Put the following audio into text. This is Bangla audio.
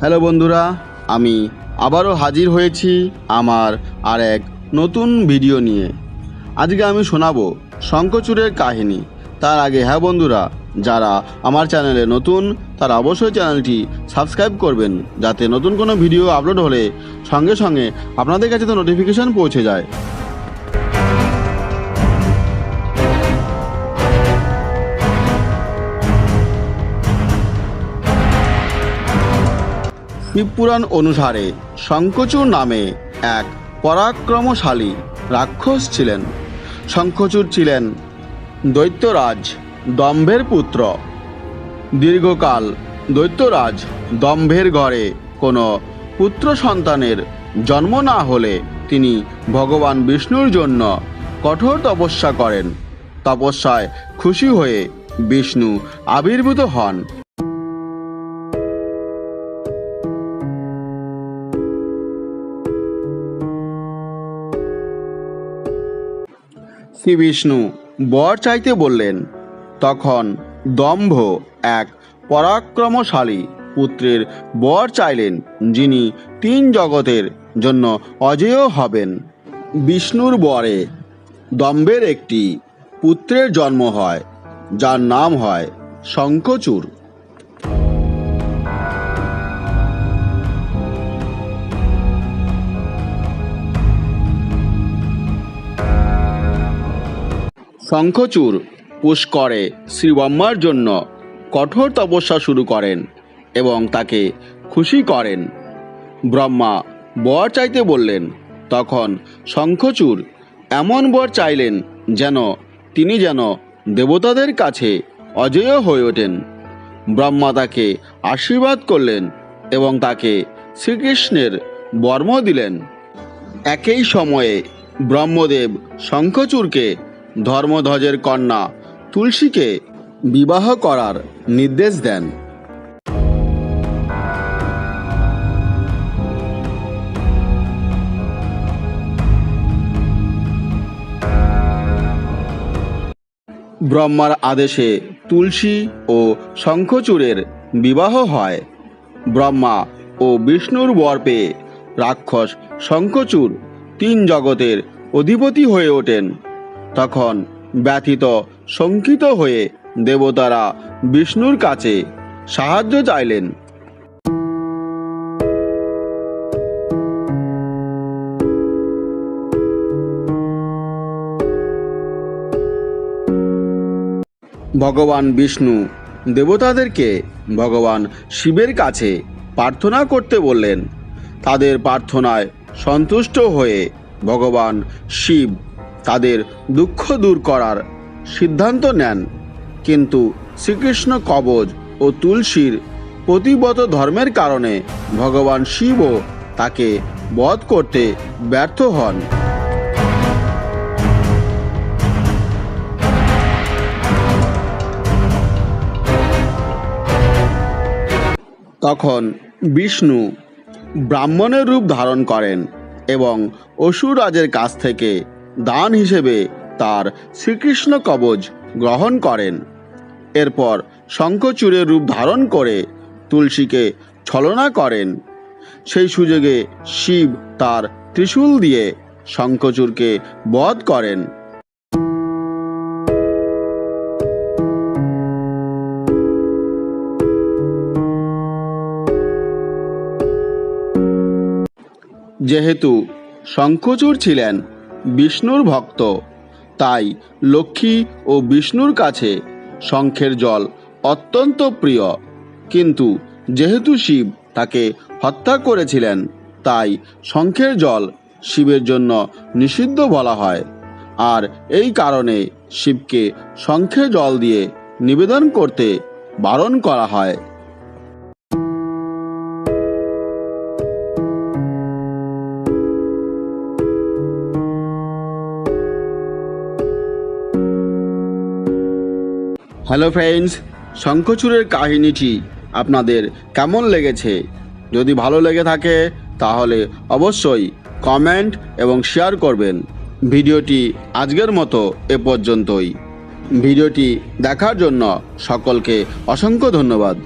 হ্যালো বন্ধুরা, আমি আবারও হাজির হয়েছি আমার আর এক নতুন ভিডিও নিয়ে। আজকে আমি শোনাবো শঙ্কচুরের কাহিনী। তার আগে হ্যাঁ বন্ধুরা, যারা আমার চ্যানেলে নতুন, তারা অবশ্যই চ্যানেলটি সাবস্ক্রাইব করবেন, যাতে নতুন কোনো ভিডিও আপলোড হলে সঙ্গে সঙ্গে আপনাদের কাছে তো নোটিফিকেশান পৌঁছে যায়। শিবপুরাণ অনুসারে শঙ্খচূড় নামে এক পরাক্রমশালী রাক্ষস ছিলেন। শঙ্খচূড় ছিলেন দৈত্যরাজ দম্ভের পুত্র। দীর্ঘকাল দৈত্যরাজ দম্ভের ঘরে কোনো পুত্র সন্তানের জন্ম না হলে তিনি ভগবান বিষ্ণুর জন্য কঠোর তপস্যা করেন। তপস্যায় খুশি হয়ে বিষ্ণু আবির্ভূত হন। শ্রী বিষ্ণু, বর চাইতে বললেন, তখন দম্ভ এক পরাক্রমশালী পুত্রের বর চাইলেন, যিনি তিন জগতের জন্য অজেয় হবেন। বিষ্ণুর বরে দম্ভের একটি পুত্রের জন্ম হয়, যার নাম হয় শঙ্খচূড়। শঙ্খচূড় পুষ্করে শ্রী ব্রহ্মার জন্য কঠোর তপস্যা শুরু করেন এবং তাকে খুশি করেন। ব্রহ্মা বর চাইতে বললেন, তখন শঙ্খচূড় এমন বর চাইলেন যেন তিনি যেন দেবতাদের কাছে অজেয় হয়ে ওঠেন। ব্রহ্মা তাকে আশীর্বাদ করলেন এবং তাকে শ্রীকৃষ্ণের বর্ম দিলেন। একই সময়ে ব্রহ্মদেব শঙ্খচূড়কে ধর্মধ্বজের কন্যা তুলসীকে বিবাহ করার নির্দেশ দেন। ব্রহ্মার আদেশে তুলসী ও শঙ্খচূড়ের বিবাহ হয়। ব্রহ্মা ও বিষ্ণুর বর পেয়ে রাক্ষস শঙ্খচূড় তিন জগতের অধিপতি হয়ে ওঠেন। তখন ব্যথিত, শঙ্কিত হয়ে দেবতারা বিষ্ণুর কাছে সাহায্য চাইলেন। ভগবান বিষ্ণু দেবতাদেরকে ভগবান শিবের কাছে প্রার্থনা করতে বললেন। তাদের প্রার্থনায় সন্তুষ্ট হয়ে ভগবান শিব তাদের দুঃখ দূর করার সিদ্ধান্ত নেন। কিন্তু শ্রীকৃষ্ণ কবচ ও তুলসীর প্রতিবত ধর্মের কারণে ভগবান শিবও তাকে বধ করতে ব্যর্থ হন। তখন বিষ্ণু ব্রাহ্মণের রূপ ধারণ করেন এবং অসুররাজের কাছ থেকে দান হিসেবে তার শ্রীকৃষ্ণ কবচ গ্রহণ করেন। এরপর শঙ্খচূড়ের রূপ ধারণ করে তুলসীকে ছলনা করেন। সেই সুযোগে শিব তার ত্রিশূল দিয়ে শঙ্খচূড়কে বধ করেন। যেহেতু শঙ্খচূড় ছিলেন বিষ্ণুর ভক্ত। তাই লক্ষ্মী ও বিষ্ণুর কাছে শঙ্খের জল অত্যন্ত প্রিয়। কিন্তু যেহেতু শিব তাকে হত্যা করেছিলেন, তাই শঙ্খের জল শিবের জন্য নিষিদ্ধ বলা হয়। আর এই কারণে শিবকে শঙ্খের জল দিয়ে নিবেদন করতে বারণ করা হয়। হ্যালো ফ্রেন্ডস, শঙ্খচূড়ের কাহিনীটি আপনাদের কেমন লেগেছে? যদি ভালো লেগে থাকে, তাহলে অবশ্যই কমেন্ট এবং শেয়ার করবেন। ভিডিওটি আজকের মতো এ পর্যন্তই। ভিডিওটি দেখার জন্য সকলকে অসংখ্য ধন্যবাদ।